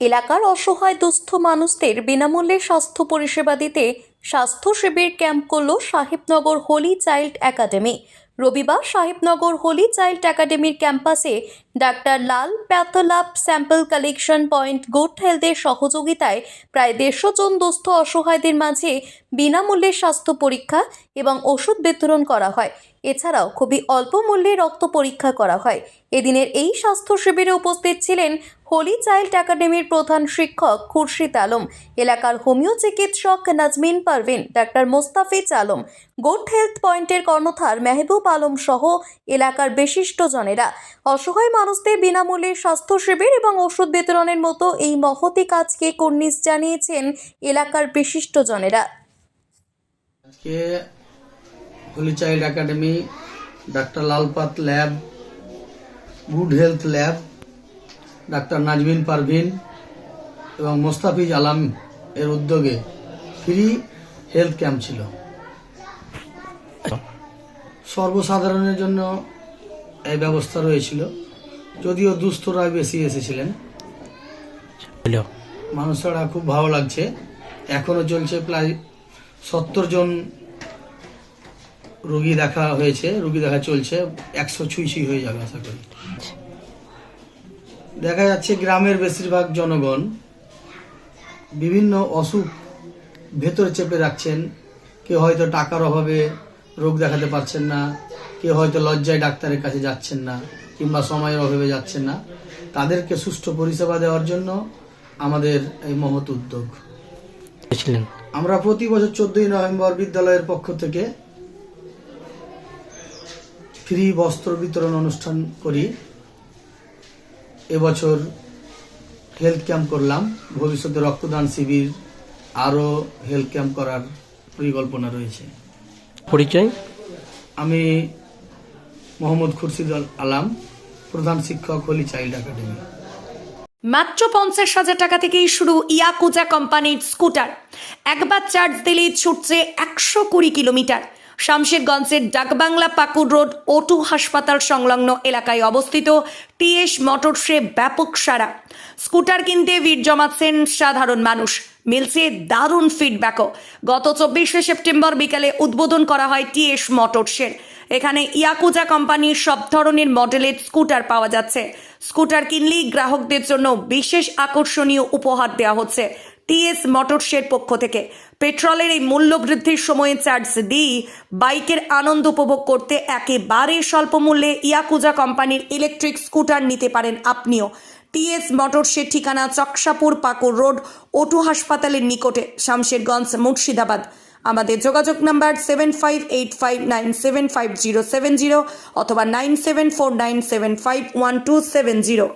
এলাকার অসহায় দুস্থ মানুষদের বিনামূল্যে স্বাস্থ্য পরিষেবা দিতে স্বাস্থ্য শিবির ক্যাম্প করল সাহেবনগর হোলি চাইল্ড একাডেমি। রবিবার সাহেবনগর হোলি চাইল্ড একাডেমির ক্যাম্পাসে doctor Lal Pathlab sample collection point good হেলথের সহযোগিতায় প্রায় দেড়শো জন দুস্থ অসহায়দের মাঝে বিনামূল্যে স্বাস্থ্য পরীক্ষা এবং ওষুধ বিতরণ করা হয়। এছাড়াও খুবই অল্প মূল্যে রক্ত পরীক্ষা করা হয়। এদিনের এই স্বাস্থ্য শিবিরে উপস্থিত ছিলেন হোলি চাইল্ড একাডেমির প্রধান শিক্ষক খুরশিদ আলম, এলাকার হোমিও চিকিৎসক Nazmin Parvin, doctor Mostafiz Alam, good health পয়েন্টের কর্ণধার মেহবুব আলম সহ এলাকার বিশিষ্টজনেরা অসহায় মানুষদের বিনামূল্যে স্বাস্থ্য শিবির এবং ওষুধ বিতরণের মতো এই মহতি কাজকে কর্নিশ জানিয়েছেন এলাকার বিশিষ্টজনেরা আজকে Holi child academy doctor লালপাত lab good health lab doctor Nazmin Parvin এবং মোস্তাফিজ আলাম এর উদ্যোগে ফ্রি হেলথ ক্যাম্প ছিল। সর্বসাধারণের জন্য এই ব্যবস্থা রয়েছিল। যদিও দুস্থরা বেশি এসেছিলেন। মানুষরা খুব ভালো লাগছে। এখনও চলছে প্রায় সত্তর জন রোগী দেখা হয়েছে, রোগী দেখা চলছে, একশো ছুঁই ছুঁই হয়ে যাবে আশা করি। দেখা যাচ্ছে গ্রামের বেশিরভাগ জনগণ বিভিন্ন অসুখ ভেতরে চেপে রাখছেন। কেউ হয়তো টাকার অভাবে রোগ দেখাতে পারছেন না, কেউ হয়তো লজ্জায় ডাক্তারের কাছে যাচ্ছেন না কিংবা সময়ের অভাবে যাচ্ছেন না। তাদেরকে সুষ্ঠু পরিষেবা দেওয়ার জন্য আমাদের এই মহৎ উদ্যোগ। ছিলেন। আমরা প্রতি বছর চোদ্দই নভেম্বর বিদ্যালয়ের পক্ষ থেকে ফ্রি বস্ত্র বিতরণ অনুষ্ঠান করি। এবছর হেলথ ক্যাম্প করলাম। ভবিষ্যতে রক্তদান শিবির আরও হেলথ ক্যাম্প করার পরিকল্পনা রয়েছে। পরিচয়? আমি মোহাম্মদ খুরশিদ আলাম প্রধান শিক্ষক হলি চাইল্ড একাডেমি। মাত্র পঞ্চাশ হাজার টাকা থেকেই শুরু ইয়াকুজা কোম্পানির স্কুটার। একবার চার্জ দিলেই ছুটছে একশো কুড়ি কিলোমিটার। শামশেরগঞ্জের ডাকবাংলা পাকুর রোড ওটু হাসপাতাল সংলগ্ন এলাকায় অবস্থিত টিএস মোটরসে ব্যাপক সারা স্কুটার কিনতে ভিড় জমাচ্ছেন সাধারণ মানুষ। মিলছে দারুণ ফিডব্যাকও গত চব্বিশে সেপ্টেম্বর বিকালে উদ্বোধন করা হয় টিএস মোটরসের। এখানে ইয়াকুজা কোম্পানির সব ধরনের মডেলের স্কুটার পাওয়া যাচ্ছে। স্কুটার কিনলেই গ্রাহকদের জন্য বিশেষ আকর্ষণীয় উপহার দেওয়া হচ্ছে টিএস মোটরসের পক্ষ থেকে। পেট্রোলের এই মূল্য বৃদ্ধির সময়ে চার্জ দিয়ে বাইকের আনন্দ উপভোগ করতে একেবারে স্বল্প মূল্যে ইয়াকুজা কোম্পানির ইলেকট্রিক স্কুটার নিতে পারেন আপনিও। টিএস মোটরসের ঠিকানা চকসাপুর পাকুর রোড, ওটু হাসপাতালের নিকটে, শামশেরগঞ্জ, মুর্শিদাবাদ। আমাদের যোগাযোগ number seven five eight five nine seven five zero seven zero অথবা nine seven four nine seven five one two seven zero